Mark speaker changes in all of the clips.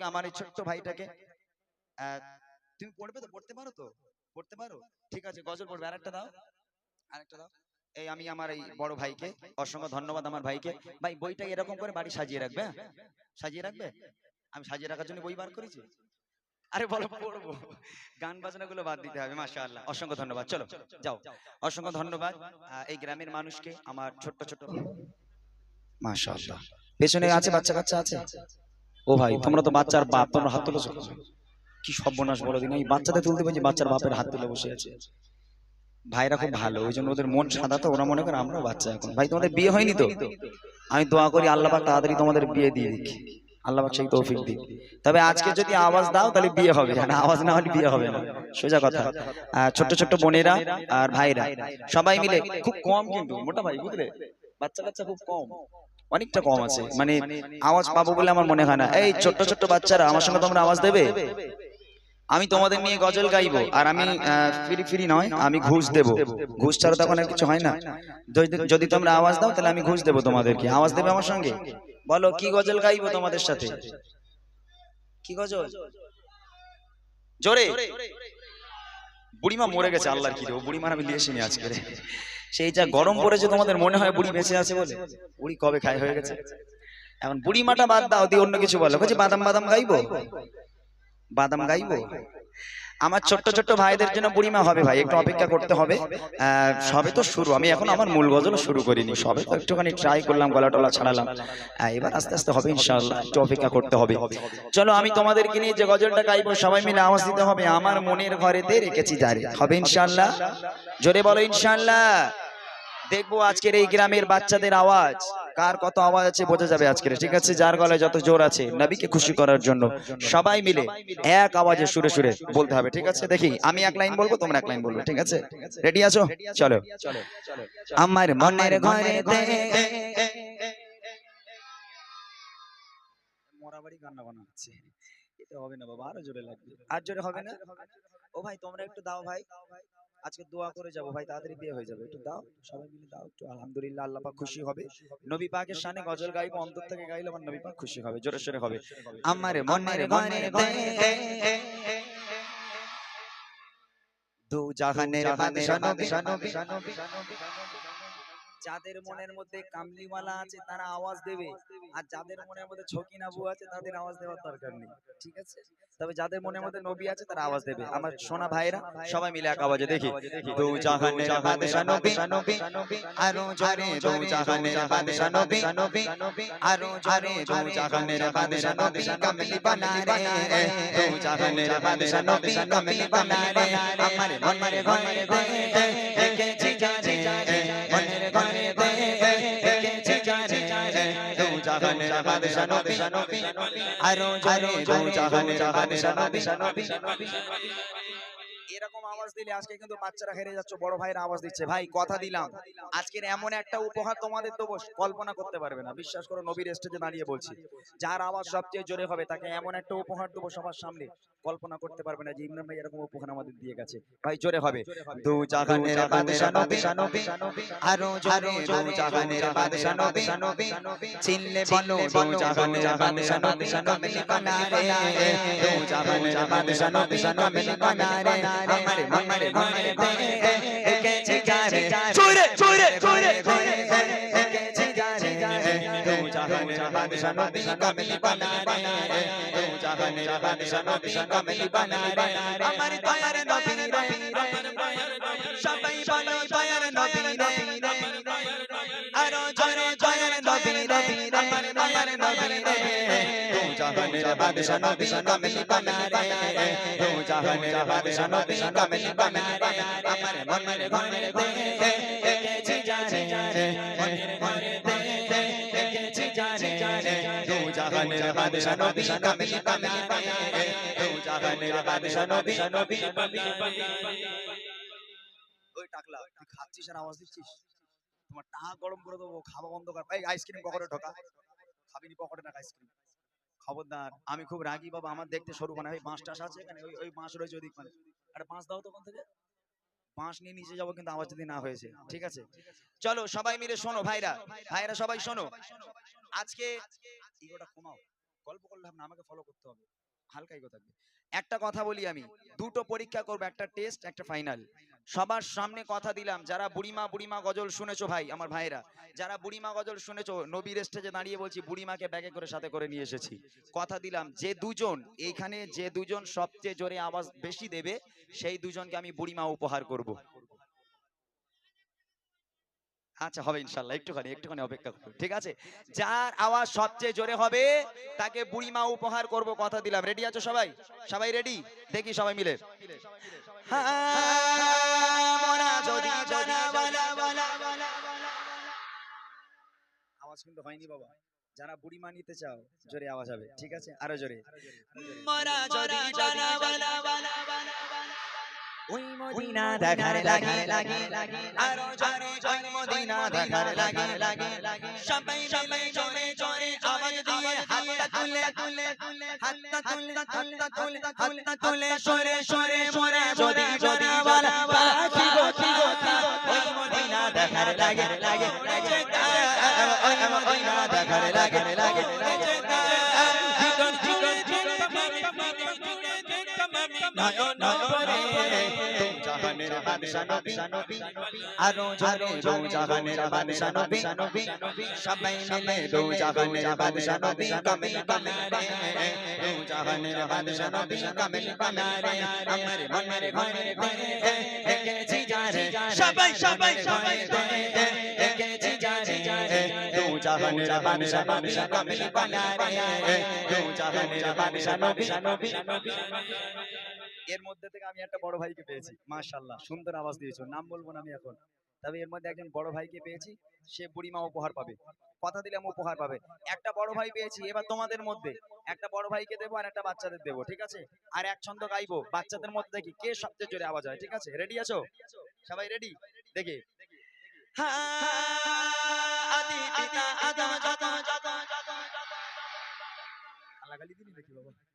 Speaker 1: আমাকে, আমার এই ছোট্ট ভাইটাকে। তুমি পড়বে তো? পড়তে পারো তো? পড়তে পারো? ঠিক আছে, গজল পড়বে। আরেকটা দাও। আরেকটা দাও। এই আমি আমার এই বড় ভাইকে, অসংখ্য ধন্যবাদ আমার ভাইকে। ভাই, বইটা এরকম করে বাড়ি সাজিয়ে রাখবে হ্যাঁ? সাজিয়ে রাখবে? আমি সাজিয়ে রাখার জন্য বই বার করেছি? আরে বলো, পড়ব। গান বাজনা গুলো বাদ দিতে হবে মাশা আল্লাহ অসংখ্য ধন্যবাদ। চলো, যাও। অসংখ্য ধন্যবাদ এই গ্রামের মানুষকে, আমার ছোট্ট ছোট্ট মাশা আল্লাহ পেছনে আছে বাচ্চা কাচ্চা আছে? ও ভাই তোমরা তো বাচ্চার বাপ তোমরা হাত তুলেছো কি সর্বনাশ বলো দিন। এই বাচ্চাদের তুলতে পারছি বাচ্চার বাপের হাত তুলে বসে আছে। ভাইরা খুব ভালো ওই জন্য ওদের মন সাদা তো ওরা মনে করে আমরাও বাচ্চা এখন। ভাই তোমাদের বিয়ে হয়নি তো? আমি দোয়া করি আল্লাহ পাক তাড়াতাড়ি তোমাদের বিয়ে দিয়ে দিক। আল্লাহ পাক সেই তৌফিক দিক। তবে আজকে যদি আওয়াজ দাও তাহলে বিয়ে হবে। আর আওয়াজ না হলে বিয়ে হবে না। সোজা কথা। আহ, ছোট্ট ছোট্ট বোনেরা আর ভাইরা। সবাই মিলে খুব কম কিন্তু মোটা ভাই বুঝলে? বাচ্চা কাচ্চা খুব কম। অনেকটা কম আছে। মানে আওয়াজ পাবো বলে আমার মনে হয় না। এই ছোট্ট ছোট্ট বাচ্চারা আমার সঙ্গে তোমরা আওয়াজ দেবে? আমি তোমাদের নিয়ে গজল গাইবো আর আমি ফ্রি ফ্রি নয় আমি ঘুষ দেব। ঘুষ ছাড়া তখন আর কিছু হয় না। যদি- তোমরা আওয়াজ দাও তাহলে আমি ঘুষ দেবো তোমাদেরকে। আওয়াজ দেবে আমার সঙ্গে? বলো কি গজল গাইবো তোমাদের সাথে? কি গজল? জোরে? বুড়িমা মরে গেছে আল্লাহর কি দেবো বুড়িমার আমি লিয়েছি আজকে। সেই যা গরম পড়েছে তোমাদের মনে হয় বুড়ি বেঁচে আছে বলে? বুড়ি কবে খাই হয়ে গেছে। এখন বুড়িমাটা বাদ দাও দিয়ে অন্য কিছু বলো। বলছি বাদাম বাদাম গাইবো? বাদাম গাইবো? আমার ছোট্ট ছোট্ট ভাইদের জন্য বুড়িমা হবে ভাই একটু অপেক্ষা করতে হবে। সবে তো শুরু আমি এখন আমার মূল গজল শুরু করিনি সবে তো একটুখানি ট্রাই করলাম গলা টলা ছাড়ালাম এবার আস্তে আস্তে হবে ইনশাল্লাহ একটু অপেক্ষা করতে হবে। চলো আমি তোমাদেরকে নিয়ে যে গজলটা গাইবো সবাই মিলে আওয়াজ দিতে হবে। আমার মনের ঘরেতে রেখেছি জারি হবে ইনশাল্লাহ জোরে বলো ইনশাআল্লাহ। দেখব আজকের এই গ্রামের বাচ্চাদের আওয়াজ। কার কত আওয়াজ আছে বোঝা যাবে আজকের। ঠিক আছে যার গলায় যত জোর আছে নবীকে খুশি করার জন্য। সবাই মিলে এক আওয়াজে সুরে সুরে বলতে হবে। ঠিক আছে দেখি আমি এক লাইন বলব তোমরা এক লাইন বলবে। ঠিক আছে? রেডি আছো? চলো। আমার মনের ঘরে মরাবাড়ি কান্না বানা এটা হবে না বাবা আরও জোরে লাগবে। আর জোরে হবে না? ও ভাই তোমরা একটু দাও ভাই। আজকে দোয়া করে যাব ভাই তাড়াতাড়ি বিয়ে হয়ে যাবে একটু দাও সবাই মিলে দাও একটু আলহামদুলিল্লাহ আল্লাহ পাক খুশি হবে নবী পাকের শানে গজল গাইবো অন্তর থেকে গাইলে আমার নবী পাক খুশি হবে জোরে সোরে হবে আমার মনের ঘরে দু জাহানের বাদশা নবী যাদের মনের মধ্যে কামলিওয়ালা আছে তারা আওয়াজ দেবে। আর যাদের মনের মধ্যে ছকিনা বউ আছে তাদের আওয়াজ দেওয়ার দরকার নেই। ঠিক আছে তবে যাদের মনের মধ্যে নবী আছে তারা আওয়াজ দেবে। আমার সোনা ভাইরা সবাই মিলে এক আওয়াজে দেখি। দু জাহানের বাদশা নবী নবী আরও জোরে দু জাহানের বাদশা নবী নবী আরও জোরে দু জাহানের বাদশা নবী কামলি বানা রে দু জাহানের বাদশা নবী কামলি বানা রে আমার মনের ঘরে দেখেছি জানে জাহানের বাদশা নবী আরও জোরে দু জাহানের বাদশা নবী এরকম আওয়াজ দিলে আজকে কিন্তু বাচ্চারা হেরে যাচ্ছে বড় ভাইরা আওয়াজ দিচ্ছে। ভাই কথা দিলাম। আজকের এমন একটা উপহার তোমাদের দেবো কল্পনা করতে পারবে না। বিশ্বাস করো নবীর স্টেজে দাঁড়িয়ে বলছি যার আওয়াজ সবচেয়ে জোরে হবে তাকে এমন একটা উপহার দেবো সবার সামনে। কল্পনা করতে পারবে না যে ইমরান ভাই এরকম উপহার আমাদের দিয়ে গেছে। ভাই জোরে হবে। দু জাহানের বাদশা নবী আরও জোরে দু জাহানের বাদশা নবী চিনলে বলো দু জাহানের বাদশা নবী কামলি বানা দু জাহানের বাদশা নবী কামলি বানা রে আমার দয়ার নবী সবাই বলো দয়ার নবী আরও জোরে দয়ার নবী আমার দয়ার নবী রে দু ওই টাকলা তুই খাচ্ছিস আর আওয়াজ দিচ্ছিস তোমার টাকা গরম করে দেবো খাওয়া বন্ধ কর আইসক্রিম পকেটে ঢোকা খাবিনি পকেটে না আইসক্রিম খবরদার। আমি খুব রাগি বাবা আমার দেখতে সরু মানে ওই বাঁশ টাস আছে এখানে ওই ওই বাঁশ রয়েছে ওদিক মানে আরে বাঁশ দাও তো কোন থেকে। বাঁশ নিয়ে নিচে যাব কিন্তু আওয়াজ যদি না হয়েছে ঠিক আছে? চলো সবাই মিলে শোনো ভাইরা ভাইরা সবাই শোনো। আজকে ইগোটা কমাও। গল্প করলাম হবে না আমাকে ফলো করতে হবে। হালকা ইগো থাকবে। একটা কথা বলি আমি। দুটো পরীক্ষা করব, একটা টেস্ট একটা ফাইনাল সবার সামনে কথা দিলাম, যারা বুড়িমা বুড়িমা গজল শুনেছো ভাই, আমার ভাইরা যারা বুড়িমা গজল শুনেছো, নবীর স্টেজে দাঁড়িয়ে বলছি, বুড়িমাকে ব্যাগে করে সাথে করে নিয়ে এসেছি। কথা দিলাম, যে দুজন, এইখানে যে দুজন সবচেয়ে জোরে আওয়াজ বেশি দেবে, সেই দুজনকে আমি বুড়িমা উপহার করব। আচ্ছা হবে ইনশাল্লাহ একটুখানি একটুখানি অপেক্ষা করুন, ঠিক আছে? যার আওয়াজ সবচেয়ে জোরে হবে, তাকে বুড়িমা উপহার করব, কথা দিলাম রেডি আছো সবাই? সবাই রেডি দেখি সবাই মিলে। আওয়াজ কিন্তু হয়নি বাবা। যারা বুড়িমা নিতে চাও, জোরে আওয়াজ হবে, ঠিক আছে? আরও জোরে। ওই মদিনা দেখার লাগে লাগে আরও জোরে ওই মদিনা দেখার লাগে লাগে সবাই সবাই জোরে জোরে আওয়াজ দিয়ে হাতটা তুলে তুলে হাতটা তুলে হাতটা তুলে হাতটা তুলে সরে সরে মরা যদি যদি বলা বাকি গো কি গো কি গো ওই মদিনা দেখার লাগে লাগে ওই মদিনা দেখার লাগে লাগে নয়ন তুম জাহানের বাদশা নবী আরও জোরে দো জাহানের বাদশা নবী সবাই মিলে দো জাহানের বাদশা নবী কামিল বানারে দো জাহানের বাদশা নবী কামিল বানারে আমার মনের ঘরে ঘরে একেছি যারে সবাই সবাই সবাই একেছি যারে দো জাহানের বাদশা নবী কামিল বানারে দো জাহানের বাদশা নবী এর মধ্যে থেকে আমি একটা বড় ভাইকে পেয়েছি মাশাল্লাহ সুন্দর আওয়াজ দিয়েছ, নাম বলব না আমি এখন, তবে এর মধ্যে একজন বড় ভাইকে পেয়েছি, সে বুড়িমা উপহার পাবে, কথা দিলাম উপহার পাবে, একটা বড় ভাই পেয়েছি, এবার তোমাদের মধ্যে, একটা বড় ভাইকে দেবো আর একটা বাচ্চাদের দেবো, ঠিক আছে, আর এক ছন্দ গাইবো, বাচ্চাদের মধ্যে দেখি কে সবচেয়ে জোরে আওয়াজ হয়, ঠিক আছে রেডি আছো? সবাই রেডি দেখি। আদি দিলি নাকি বাবা? কচি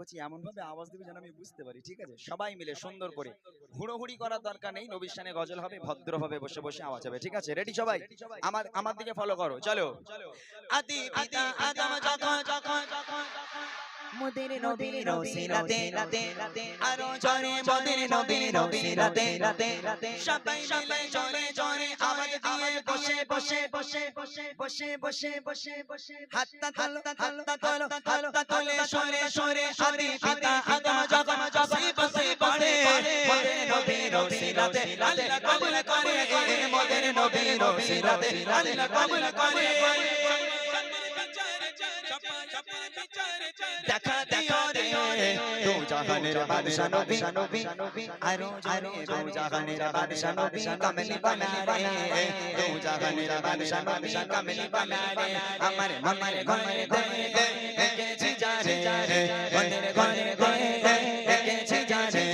Speaker 1: এমন ভাবে আওয়াজ দিবে যেন আমি বুঝতে পারি ঠিক আছে? সবাই মিলে সুন্দর করে। হুড়োহুড়ি করার দরকার নেই নবীর গজল হবে ভদ্রভাবে বসে বসে আওয়াজ হবে ঠিক আছে? রেডি সবাই? আমার আমার দিকে ফলো করো চলো। আদি পিতা আদম যখন যখন যখন।
Speaker 2: মোদের নবীর রসিলাতে
Speaker 1: আরও জোরে মোদের নবীর রসিলাতে সবাই জোরে জোরে আওয়াজ দিয়ে বসে বসে বসে বসে বসে বসে বসে বসে হাতটা তোলো হাতটা তোলো হাতটা তোলে সরে সরে আদি পিতা আদম যখন যখন বসে পড়ে মোদের নবীর রসিলাতে আল্লাহ কবুল করে মোদের নবীর রসিলাতে আল্লাহ কবুল করে দেখা দিও রে দু জাহানের বাদশা নবী আরও আরও জাহানের বাদশা নবী কামলি বানা রে দু জাহানের বাদশা নবী কামলি বানা রে আমার আমার ঘরে ঘরে একেছি যারে মনের ঘরে ঘরে একেছি যারে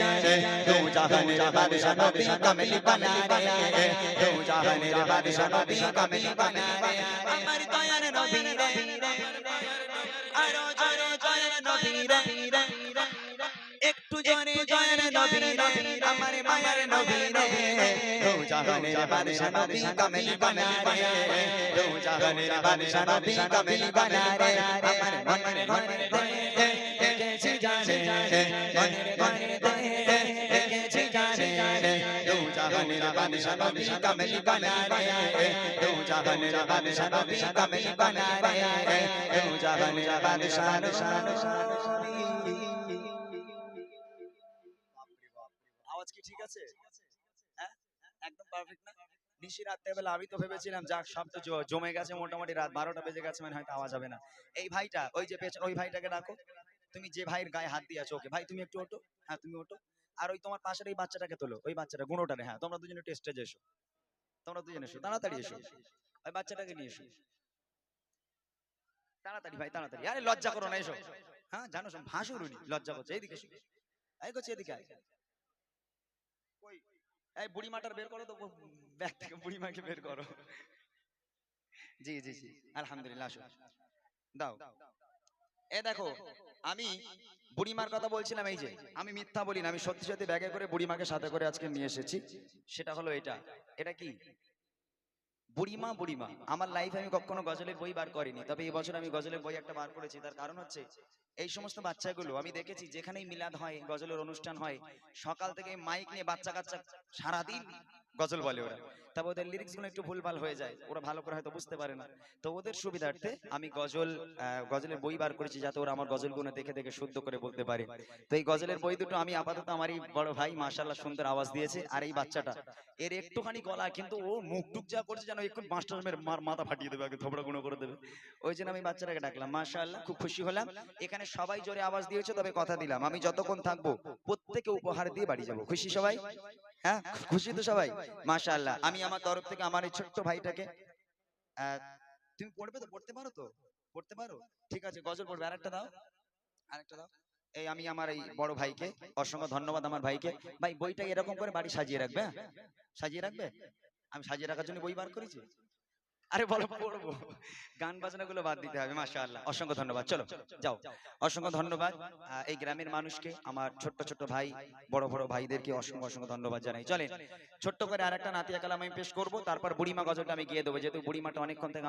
Speaker 1: দু জাহানের বাদশা নবী কামলি বানা রে দু জাহানের বাদশা নবী কামলি বানা রে আমার দয়ার নবী রে জোরে জয়ের নবী রে আমার মায়ের নবী রে দু জাহানের বাদশা নবী কামেলি বানা রে দু জাহানের বাদশা নবী কামেলি বানা রে আমার মনের ঘরে রে একেছি জানে, মনের ঘরে রে একেছি জানে। দু জাহানের বাদশা নবী কামেলি বানা রে দু জাহানের বাদশা নবী কামেলি বানা রে দু জাহানের বাদশা নবী আছে? হ্যাঁ? একদম পারফেক্ট না? নিশি রাত্রেবেলা আমি তো ভেবেছিলাম, যাক, সব তো জমে গেছে মোটামুটি রাত বারোটা বেজে গেছে মানে হয়তো আওয়াজ হবে না। এই ভাইটা, ওই যে পেছনে, ওই ভাইটাকে ডাকো। তুমি যে ভাইয়ের গায়ে হাত দিয়ে আছো ওকে। ভাই, তুমি একটু ওঠো। হ্যাঁ তুমি ওঠো। আর ওই তোমার পাশের এই বাচ্চাটাকে তোলো, ওই বাচ্চাটা, গুণোটারে। হ্যাঁ তোমরা দুজনে একটু স্টেজে এসো তোমরা দুজনে এসো, তাড়াতাড়ি এসো। ওই বাচ্চাটাকে নিয়ে এসো। তাড়াতাড়ি ভাই, তাড়াতাড়ি। আরে, লজ্জা করো না, এসো। হ্যাঁ জানো সব ভাসুরুনি লজ্জা করছে। এইদিকে এসো। এই করছে, এদিকে এই বের করো তো ব্যাগ থেকে বের করো। জি জি জি, আলহামদুলিল্লাহ, আসো। দাও। এ দেখো, আমি বুড়িমার কথা বলছিলাম, এই যে, আমি মিথ্যা বলি না, আমি সত্যি সত্যি ব্যাগে করে বুড়িমাকে সাথে করে আজকে নিয়ে এসেছি। সেটা হলো এটা। এটা কি? বুড়িমা বুড়িমা, আমার লাইফে আমি কখনো গজলের বই বার করিনি, তবে এই বছর আমি গজলের বই একটা বার করেছি, তার কারণ হচ্ছে এই সমস্ত বাচ্চাগুলো, আমি দেখেছি যেখানেই মিলাদ হয়, গজলের অনুষ্ঠান হয়, সকাল থেকে মাইক নিয়ে বাচ্চা কাচ্চা সারাদিন গজল বলে ওরা। তবে ওদের লিরিক্সগুলো একটু ভুলভাল হয়ে যায়। ওরা ভালো করে হয়তো বুঝতে পারে না। তো ওদের সুবিধার্থে আমি গজল গজলের বই বার করেছি যাতে ওরা আমার গজলগুলো দেখে দেখে শুদ্ধ করে বলতে পারে। তো এই গজলের বই দুটো আমি আপাতত আমার এই বড় ভাই মাশাল্লাহ সুন্দর আওয়াজ দিয়েছে আর এই বাচ্চাটা। এর একটুখানি গলা কিন্তু ও মুখ টুক যা করছে যেন একটু মাস্টার মাথা ফাটিয়ে দেবে, আগে থোবড়া গুঁড়ো করে দেবে। ওই জন্য আমি বাচ্চাটাকে ডাকলাম, মাশাআল্লাহ, খুব খুশি হলাম। এখানে সবাই জোরে আওয়াজ দিয়েছে, তবে কথা দিলাম। আমি যতক্ষণ থাকব, প্রত্যেকে উপহার দিয়ে বাড়ি যাব। খুশি সবাই? হ্যাঁ? খুশি তো সবাই? মাশাআল্লাহ। আমি আমার তরফ থেকে আমার এই ছোট্ট ভাইটাকে তুমি পড়বে তো? পড়তে পারো তো? পড়তে পারো? ঠিক আছে গজল পড়বে। আরেকটা দাও। আরেকটা দাও। এই আমি আমার এই বড় ভাইকে অসংখ্য ধন্যবাদ আমার ভাইকে। ভাই বইটা এরকম করে বাড়ি সাজিয়ে রাখবে হ্যাঁ? সাজিয়ে রাখবে? আমি সাজিয়ে রাখার জন্য বই বার করেছি? আরে বলো পড়ব গান বাজনা গুলো বাদ দিতে হবে, মাশাআল্লাহ। অসংখ্য ধন্যবাদ। চলো, যাও। অসংখ্য ধন্যবাদ এই গ্রামের মানুষকে, আমার ছোট্ট ছোট্ট ভাই, বড় বড় ভাইদেরকে অসংখ্য অসংখ্য ধন্যবাদ জানাই। চলেন, ছোট্ট করে আরেকটা নাতিয়া কালাম আমি পেশ করব, তারপর বুড়িমা গজলটা আমি গিয়ে দেবো, যেহেতু বুড়িমাটা অনেকক্ষণ থেকে